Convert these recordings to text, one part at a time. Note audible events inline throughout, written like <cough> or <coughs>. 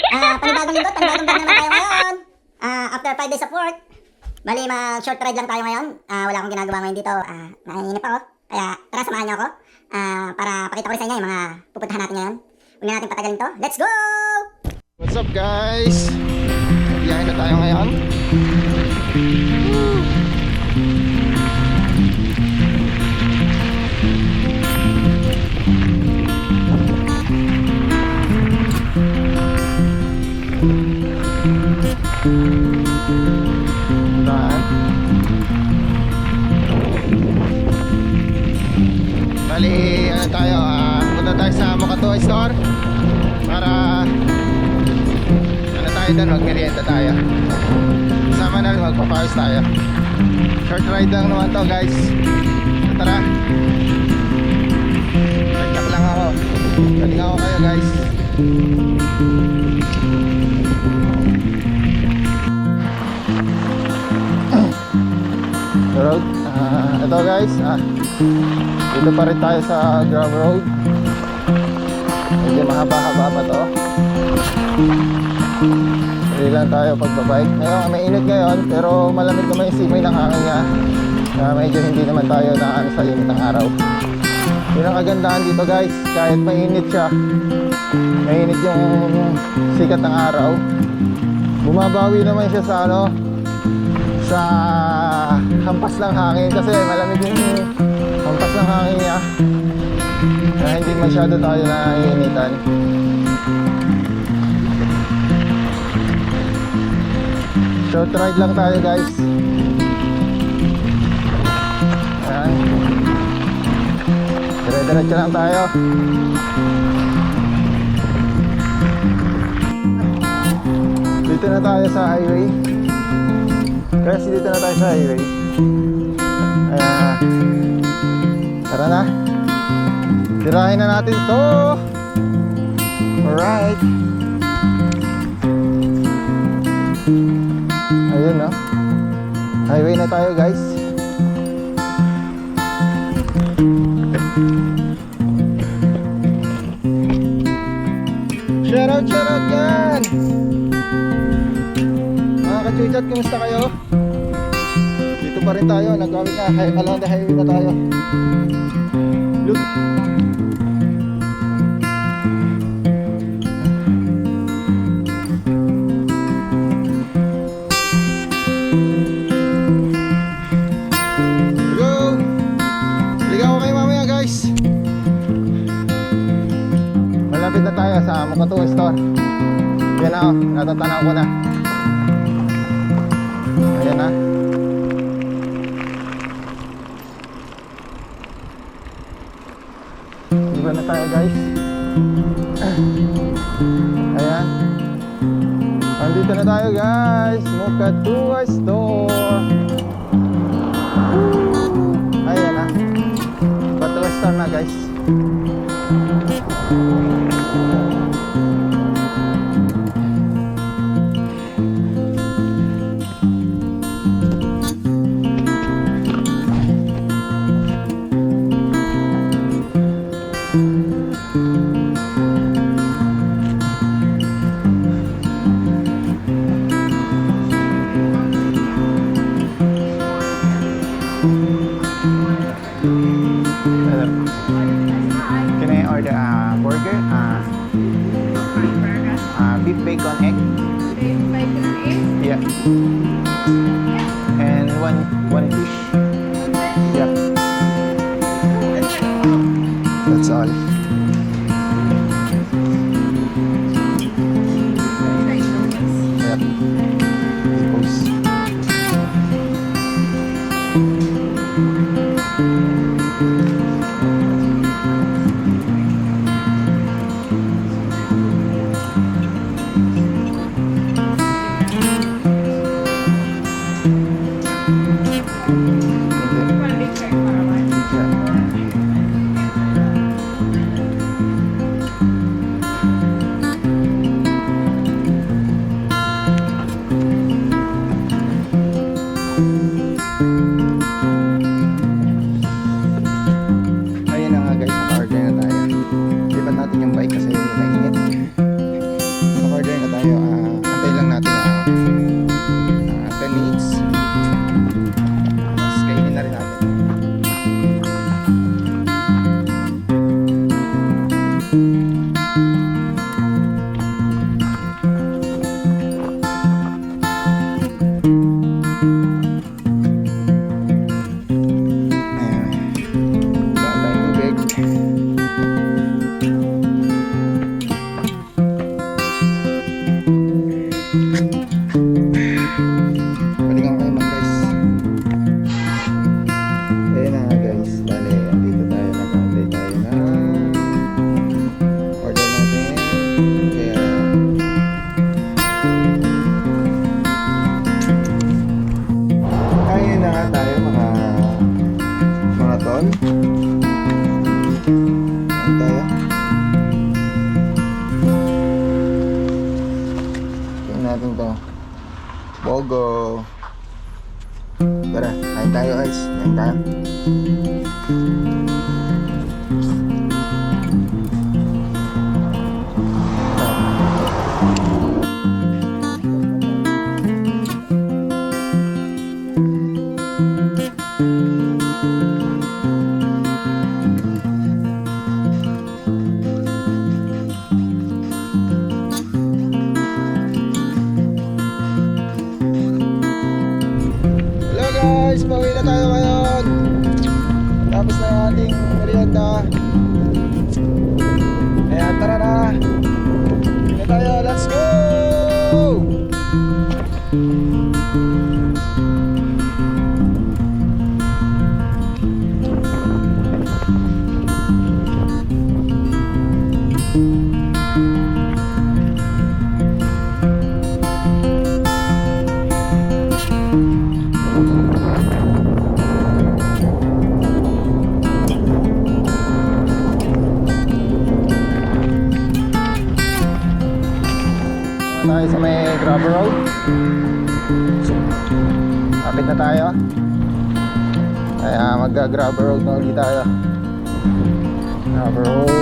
<laughs> Ah, panibagong linggo, panibagong vlog naman tayo ngayon. Ah, after 5 days of work, bali mag short ride lang tayo ngayon. Ah, wala akong ginagawa ngayon dito. Ah, nanginginip ako. Kaya tara samahan niyo ako. Ah, para pakita ko rin sa inyo yung mga pupuntahan natin ngayon. Huwag na natin patagalin to. Let's go! What's up guys? Biyahe na tayo ngayon. Ride lang naman to guys. So, tara. Nagtak lang ako. Galing ako kayo guys. <coughs> Road. Ah, ito guys. Ah, dito pa rin tayo sa gravel road. Medyo mahaba-haba pa to. Hindi lang tayo pagbabike. Ngayon, may init ngayon, pero malamig naman yung simoy ng hangin niya. Kaya medyo hindi naman tayo na ano, sa init ng araw. Yun ang kagandahan dito guys, kahit mainit siya, mainit yung sikat ng araw. Bumabawi naman siya sa ano, sa hampas ng hangin kasi malamig yung hampas ng hangin niya. Kaya hindi masyado tayo naiinitan. Short ride lang tayo guys. Ayan. Dire-diretso lang tayo. Dito na tayo sa highway. Guys, dito na tayo sa highway. Ayan. Tara na. Tirahin na natin to. Alright. Ayun no. Highway na tayo guys. Shoutout, shoutout yan! Mga kachuchat, kumusta kayo? Dito pa rin tayo, nagkawin na, along the highway na tayo. Look. Na oh, natatanaw ko na. Ayan na. Iba na tayo guys. Ayan. Andito na tayo guys. Mokatu store. Ayan na. Bato Western na guys. Hello. Can merienda. Kaya tara na! gravel road so, kapit na tayo. Kaya magga gravel road na ulit tayo. Gravel road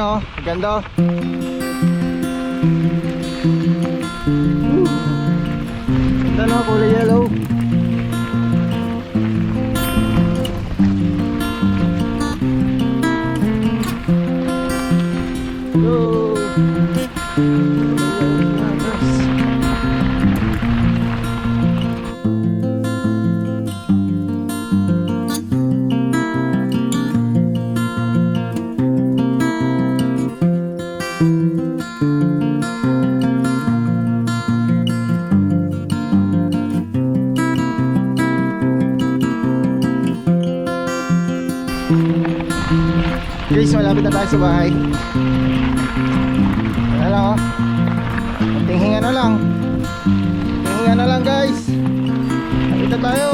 niyo. Ganda. Oh. Guys, malapit na tayo sa bahay. Ano lang oh. Konting hinga na lang. Konting hinga na lang guys. Malapit na tayo.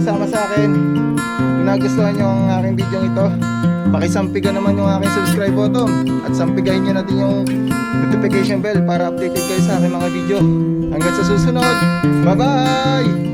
Pagsama sa akin. Kung nagustuhan nyo ang aking video ito, pakisampigan naman yung aking subscribe button at sampigahin nyo natin yung notification bell para updated kayo sa aking mga video. Hanggang sa susunod, bye-bye!